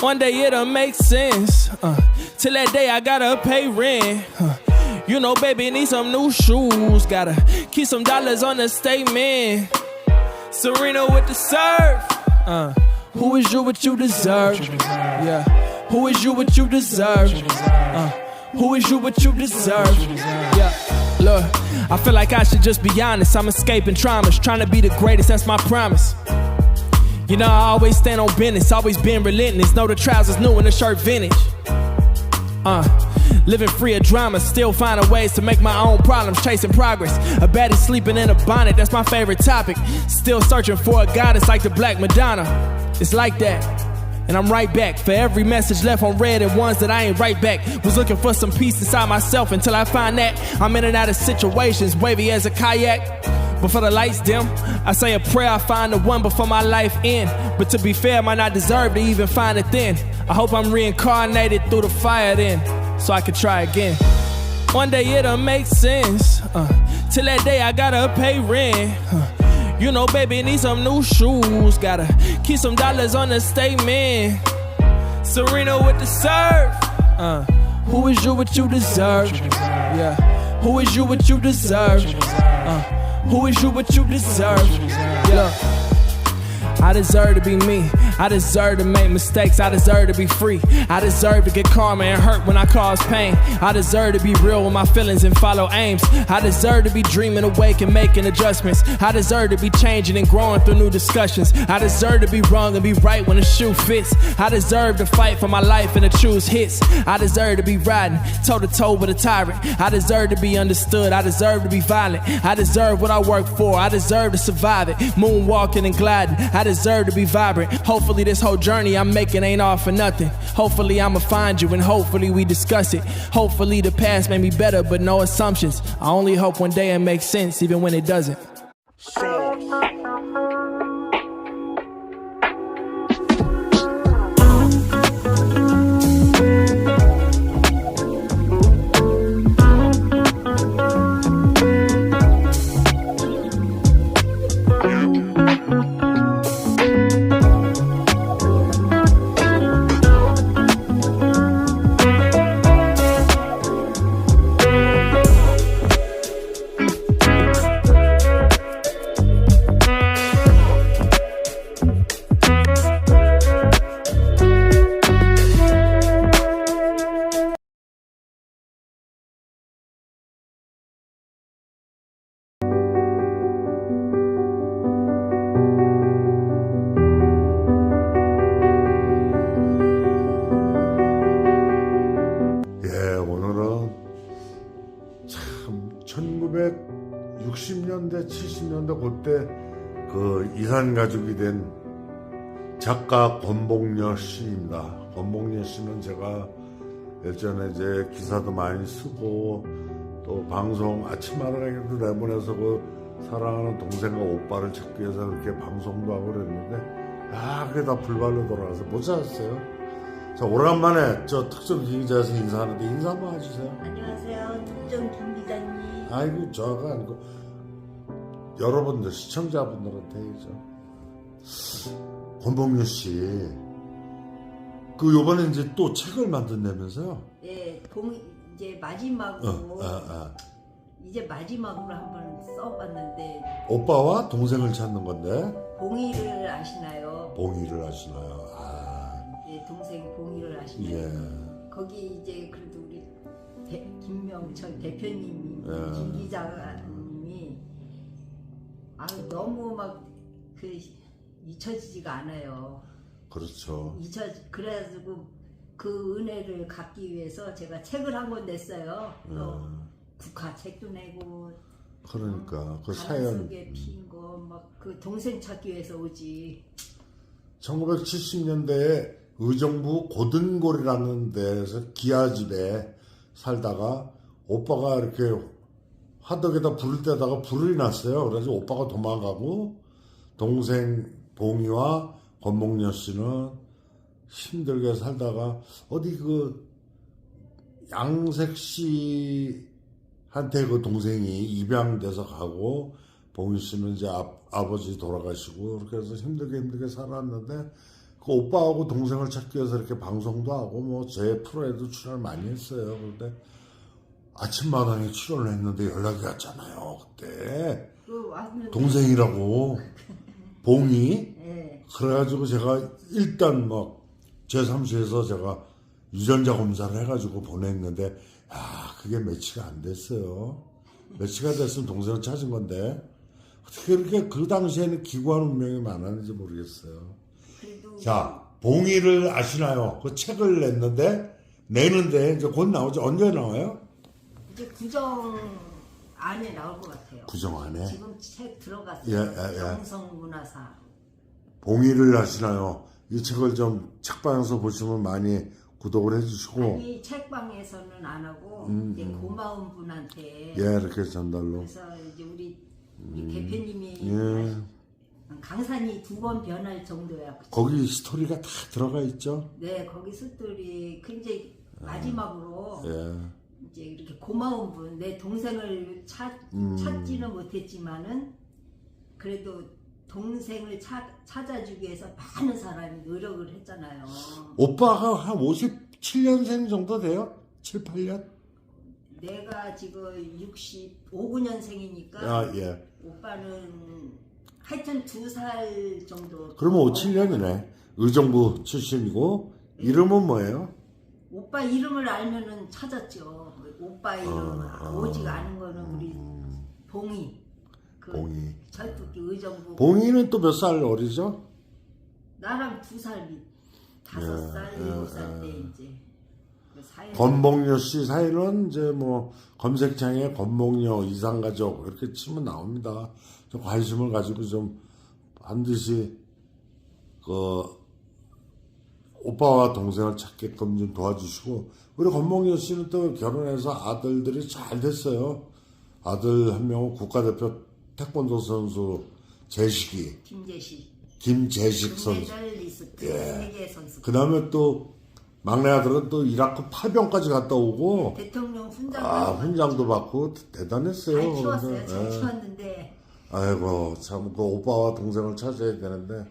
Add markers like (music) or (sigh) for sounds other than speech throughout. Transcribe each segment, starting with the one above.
One day it'll make sense. Uh, till that day, I gotta pay rent. Uh, you know, baby, need some new shoes. Gotta keep some dollars on the statement. Serena with the surf. Uh, who is you what you deserve? Yeah. Who is you what you deserve? Uh, who is you what you deserve? Yeah. Look, I feel like I should just be honest. I'm escaping traumas, trying to be the greatest. That's my promise. You know, I always stand on business, always been relentless. Know the trousers new and the shirt vintage. Uh, living free of drama, still finding ways to make my own problems, chasing progress. A baddie sleeping in a bonnet, that's my favorite topic. Still searching for a goddess like the Black Madonna. It's like that. And I'm right back for every message left on red and ones that I ain't right back. Was looking for some peace inside myself until I find that I'm in and out of situations, wavy as a kayak. Before the lights dim, I say a prayer, I find the one before my life end. But to be fair, I might not deserve to even find it then. I hope I'm reincarnated through the fire then, so I can try again. One day it'll make sense. Uh, till that day, I gotta pay rent. Uh, you know, baby, need some new shoes. Gotta keep some dollars on the statement. Serena with the surf. Uh, who is you what you deserve? Yeah. Who is you what you deserve? Uh, who is you what you deserve? Yeah. I deserve to be me. I deserve to make mistakes. I deserve to be free. I deserve to get karma and hurt when I cause pain. I deserve to be real with my feelings and follow aims. I deserve to be dreaming awake and making adjustments. I deserve to be changing and growing through new discussions. I deserve to be wrong and be right when the shoe fits. I deserve to fight for my life and to choose hits. I deserve to be riding toe to toe with a tyrant. I deserve to be understood. I deserve to be violent. I deserve what I work for. I deserve to survive it. Moonwalking and gliding. I deserve to be vibrant. Hopefully, this whole journey I'm making ain't all for nothing. Hopefully, I'ma find you and hopefully we discuss it. Hopefully, the past made me better, but no assumptions. I only hope one day it makes sense, even when it doesn't. 1960년대, 70년대 그때 그 이산 가족이 된 작가 권봉녀 씨입니다. 권봉녀 씨는 제가 예전에 이제 기사도 많이 쓰고 또 방송 아침마당에도 내보내서 그 사랑하는 동생과 오빠를 찾기 위해서 그렇게 방송도 하고 그랬는데 아 그게 다 불발로 돌아가서 못 찾았어요. 자 오랜만에 저 특정 기자에서 인사하는데 인사 한번 해주세요. 안녕하세요. 특정 김. 아이고 저가 아니고 여러분들 시청자분들한테 해야죠. 권봉유 씨, 그 요번에 이제 또 책을 만든다면서요? 예, 봉 이제 마지막으로 어, 아, 아. 이제 마지막으로 한번 써봤는데 오빠와 동생을 찾는 건데 봉이를 아시나요? 봉이를 아시나요? 아, 예, 동생 봉이를 아시나요? 예. 거기 이제 그래도 우리 대, 김명철 대표님이 예. 김 기자님이 아 너무 막 그 잊혀지지가 않아요. 그렇죠. 잊혀 그래가지고 그 은혜를 갖기 위해서 제가 책을 한 권 냈어요. 또 국화 책도 내고 그러니까 그 가난 사연 속에 핀 거 막 그 동생 찾기 위해서 오지. 1970년대에 의정부 고든골이라는 데에서 기아집에 살다가 오빠가 이렇게 화덕에다 불을 때다가 불이 났어요. 그래서 오빠가 도망가고 동생 봉이와 권목녀 씨는 힘들게 살다가 어디 그 양색 씨한테 그 동생이 입양돼서 가고 봉희 씨는 이제 아, 아버지 돌아가시고 그렇게 해서 힘들게 힘들게 살았는데 그 오빠하고 동생을 찾기 위해서 이렇게 방송도 하고 뭐 제 프로에도 출연을 많이 했어요. 그런데 아침마당에 출연을 했는데 연락이 왔잖아요. 그때 그 동생이라고 봉이 예. 그래가지고 제가 일단 뭐제 사무실에서 제가 유전자 검사를 해가지고 보냈는데 야 그게 매치가 안 됐어요. 매치가 됐으면 동생을 찾은 건데 어떻게 그렇게 그 당시에는 기구한 운명이 많았는지 모르겠어요. 자 봉이를 아시나요? 그 책을 냈는데 내는데 이제 곧 나오죠. 언제 나와요? 이제 구정 안에 나올 것 같아요. 구정 안에 지금 책 들어갔어요. 예, 예, 예. 정성문화사. 봉이를 아시나요? 이 책을 좀 책방에서 보시면 많이 구독을 해주시고 아니 책방에서는 안 하고 음, 이제 고마운 분한테 예 이렇게 전달로 그래서 이제 우리 이 대표님이 예. 강산이 두 번 변할 정도야. 거기 스토리가 다 들어가 있죠. 네, 거기 스토리 그 이제 마지막으로 예. 이제 이렇게 고마운 분, 내 동생을 찾, 음. 찾지는 못했지만은 그래도 동생을 찾, 찾아주기 위해서 많은 사람이 노력을 했잖아요. 오빠가 한 57년생 정도 돼요? 7, 8년? 내가 지금 65년생이니까 아, 예. 오빠는 하여튼 두 살 정도. 그러면 5, 7년이네. 의정부 출신이고 이름은 뭐예요? 오빠 이름을 알면은 찾았죠. 오빠 이름 어, 오직 아는 거는 우리 봉이. 그 봉이. 철뚝기 의정부. 봉이는 또 몇 살 어리죠? 나랑 두 살 밑. 다섯 살, 일곱 살때 이제. 그 사연. 건봉녀 씨 사이는 이제 뭐 검색창에 건봉녀 이상가족 이렇게 치면 나옵니다. 좀 관심을 가지고 좀 반드시 그 오빠와 동생을 찾게끔 좀 도와주시고 우리 건봉녀 씨는 또 결혼해서 아들들이 잘 됐어요. 아들 한 명은 국가대표 태권도 선수 재식이 김재시. 김재식 선수. 예. 선수. 그 다음에 또 막내 아들은 또 이라크 파병까지 갔다 오고 대통령 훈장 아 훈장도 받고 대단했어요. 잘 키웠어요. 잘 예. 키웠는데 아이고 참 그 오빠와 동생을 찾아야 되는데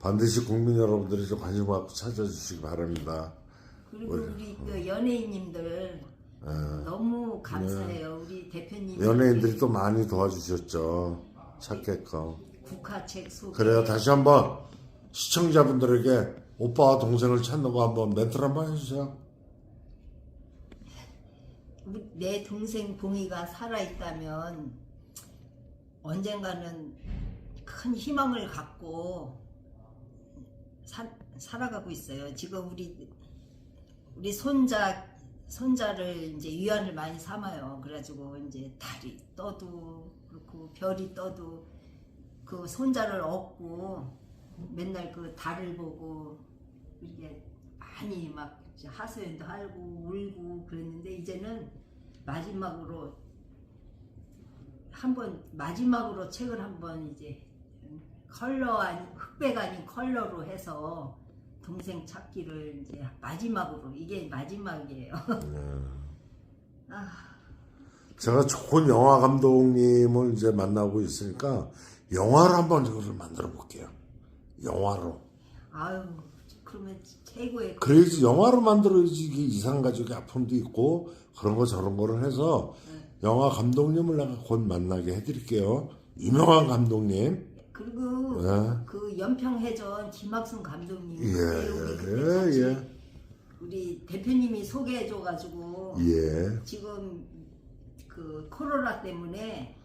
반드시 국민 여러분들이 좀 관심 갖고 찾아주시기 바랍니다. 그리고 우리 그 연예인님들 너무 감사해요. 우리 대표님 예. 연예인들이 또 많이 도와주셨죠. 찾게끔. 국화책 소개. 그래요. 다시 한번 시청자분들에게 오빠와 동생을 찾는 거 한번 멘트를 한번 해주세요. 우리- 내 동생 봉이가 살아 있다면 언젠가는 큰 희망을 갖고 사, 살아가고 있어요. 지금 우리 우리 손자 손자를 이제 위안을 많이 삼아요. 그래가지고 이제 달이 떠도 그렇고 별이 떠도 그 손자를 얻고 맨날 그 달을 보고 이렇게 많이 막 하소연도 하고 울고 그랬는데 이제는 마지막으로 한번 마지막으로 책을 한번 이제 컬러 아닌 흑백 아닌 컬러로 해서 동생 찾기를 이제 마지막으로 이게 마지막이에요. 아, 제가 좋은 영화 감독님을 이제 만나고 있으니까 영화를 한번 이거를 만들어 볼게요. 영화로. 아유 그러면 최고의 그래야지 영화로 만들어야지 이게 이상 가족의 아픔도 있고 그런 거 저런 거를 해서 영화 감독님을 내가 곧 만나게 해드릴게요. 유명한 감독님. 그리고 예. 그 연평해전 김학순 감독님 예, 우리 그때 예, 같이 예. 우리 대표님이 소개해줘가지고 예. 지금 그 코로나 때문에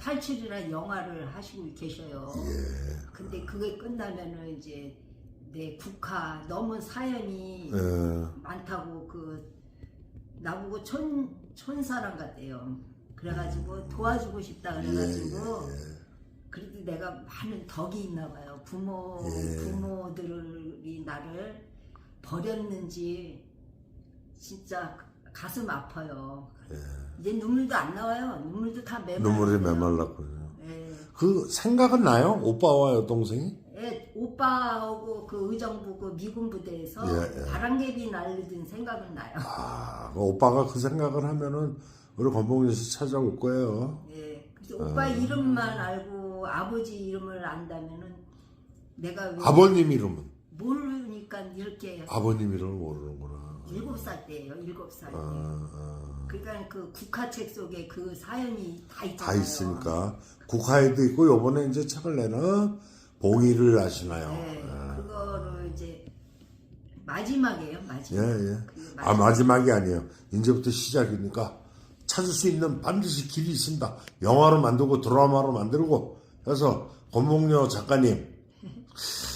탈출이라는 영화를 하시고 계셔요. 예. 근데 그게 끝나면은 이제 내 국화 너무 사연이 예. 많다고 그 나보고 촌 촌사람 같대요. 그래가지고 도와주고 싶다 그래가지고 그래도 내가 많은 덕이 있나 봐요. 부모 예. 부모들이 나를 버렸는지 진짜 가슴 아파요. 이제 눈물도 안 나와요. 눈물도 다 메말. 예. 눈물이 메말랐군요. 예. 그 생각은 나요? 오빠와 여동생이? 예, 오빠하고 그 의정부 그 미군 부대에서 예, 예. 바람개비 날리던 생각은 나요. 아, 오빠가 그 생각을 하면은 우리 건봉이 씨 찾아올 거예요. 예. 그래서 어. 오빠 이름만 알고 아버지 이름을 안다면은 내가 왜 아버님 이름은? 모르니까 이렇게 아버님 이름을 모르는구나. 일곱 살 때예요. 일곱 살 때. 아, 아. 그러니까 그 국화책 속에 그 사연이 다 있잖아요. 다 있으니까 국화에도 있고 요번에 이제 책을 내는 봉이를 하시나요? 네, 그거를 이제 마지막이에요. 예, 마지막. 예. 그 아, 마지막이 아니에요. 이제부터 시작이니까 찾을 수 있는 반드시 길이 있습니다. 영화로 만들고 드라마로 만들고 해서 권봉녀 작가님 (laughs)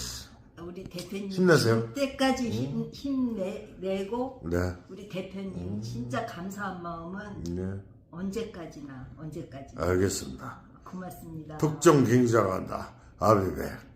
대표님 힘내세요. 그때까지 힘, 힘내고 네, 우리 대표님 진짜 감사한 마음은 네, 언제까지나 언제까지나 알겠습니다. 고맙습니다. 특정 경자가 한다. 아비백.